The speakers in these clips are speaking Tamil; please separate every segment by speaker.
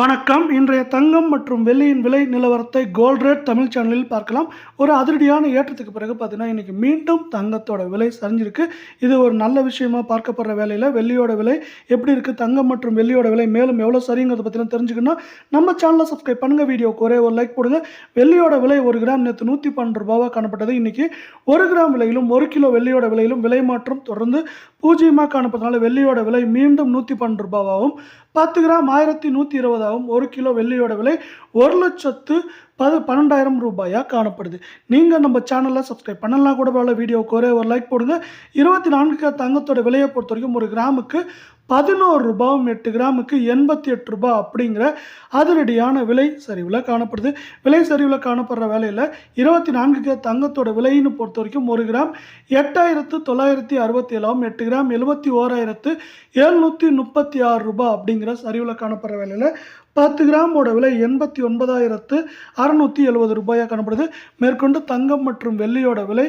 Speaker 1: வணக்கம். இன்றைய தங்கம் மற்றும் வெள்ளியின் விலை நிலவரத்தை கோல்ட் ரேட் தமிழ் சேனலில் பார்க்கலாம். ஒரு அதிரடியான ஏற்றத்துக்கு பிறகு பார்த்தீங்கன்னா இன்றைக்கி மீண்டும் தங்கத்தோட விலை சரிஞ்சிருக்கு. இது ஒரு நல்ல விஷயமா பார்க்கப்படுற வேலையில். வெள்ளியோட விலை எப்படி இருக்குது தங்கம் மற்றும் வெள்ளியோட விலை மேலும் எவ்வளோ சரிங்கிறத பற்றின தெரிஞ்சுக்கணும் நம்ம சேனலை சப்ஸ்கிரைப் பண்ணுங்கள் வீடியோக்கு ஒரே ஒரு லைக் போடுங்க. வெள்ளியோட விலை ஒரு கிராம் நேற்று நூற்றி பன்னெண்டு ரூபாவாக காணப்பட்டது. இன்றைக்கி ஒரு கிராம் விலையிலும் ஒரு கிலோ வெள்ளியோட விலையிலும் விலை மாற்றம் தொடர்ந்து பூஜ்ஜியமாக காணப்பட்டதுனால வெள்ளியோட விலை மீண்டும் நூற்றி பன்னெண்டு ரூபாவாகவும் பத்து கிராம் ஆயிரத்தி நூற்றி இருபது இருபதாகவும் ஒரு கிலோ வெள்ளியோட விலை ஒரு லட்சத்து பது பன்னெண்டாயிரம் ரூபாயாக காணப்படுது. நீங்கள் நம்ம சேனலில் சப்ஸ்கிரைப் பண்ணலாம் கூட பரவாயில்ல வீடியோவுக்கு ஒரே ஒரு லைக் போடுங்க. இருபத்தி நான்கு தங்கத்தோட விலையை பொறுத்த வரைக்கும் ஒரு கிராமுக்கு பதினோரு ரூபாவும் எட்டு கிராமுக்கு எண்பத்தி எட்டு ரூபாய் அப்படிங்கிற அதிரடியான விலை சரிவில் காணப்படுது. விலை சரிவில் காணப்படுற வேலையில் இருபத்தி நான்கு தங்கத்தோட விலைன்னு பொறுத்த வரைக்கும் ஒரு கிராம் எட்டாயிரத்து தொள்ளாயிரத்தி அறுபத்தி ஏழாவும் எட்டு கிராம் எழுபத்தி ஓராயிரத்து எழுநூற்றி முப்பத்தி ஆறு ரூபாய் அப்படிங்கிற சரிவில் காணப்படுற வேலையில் பத்து கிராமோட விலை எண்பத்தி ஒன்பதாயிரத்து அறநூற்றி எழுபது ரூபாயாக காணப்படுது. மேற்கொண்டு தங்கம் மற்றும் வெள்ளியோட விலை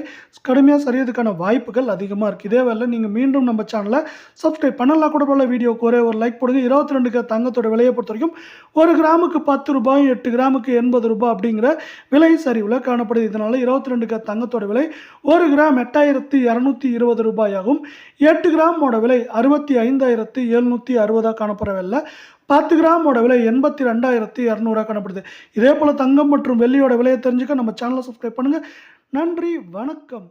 Speaker 1: கடுமையாக சரியதுக்கான வாய்ப்புகள் அதிகமாக இருக்குது இதே வேலை நீங்கள் மீண்டும் நம்ம சேனலை சப்ஸ்கிரைப் பண்ணலாம் கூட போல வீடியோக்கு ஒரே ஒரு லைக் போடுங்க. இருபத்தி ரெண்டுக்கு தங்கத்தோட விலையை பொறுத்த வரைக்கும் ஒரு கிராமுக்கு பத்து ரூபாய் எட்டு கிராமுக்கு எண்பது ரூபாய் அப்படிங்கிற விலை சரிவில் காணப்படுது. இதனால் இருபத்தி ரெண்டுக்கு தங்கத்தோட விலை ஒரு கிராம் எட்டாயிரத்து இரநூத்தி இருபது ரூபாயாகும். எட்டு கிராமோட விலை அறுபத்தி ஐந்தாயிரத்து எழுநூற்றி அறுபதாக காணப்படவில்லை. விலை பத்து கிராமோட விலை எண்பத்தி ரெண்டாயிரத்தி இரநூறுவா காணப்படுது. இதே போல் தங்கம் மற்றும் வெள்ளியோட விலையை தெரிஞ்சுக்க நம்ம சேனலை சப்ஸ்கிரைப் பண்ணுங்கள் நன்றி வணக்கம்.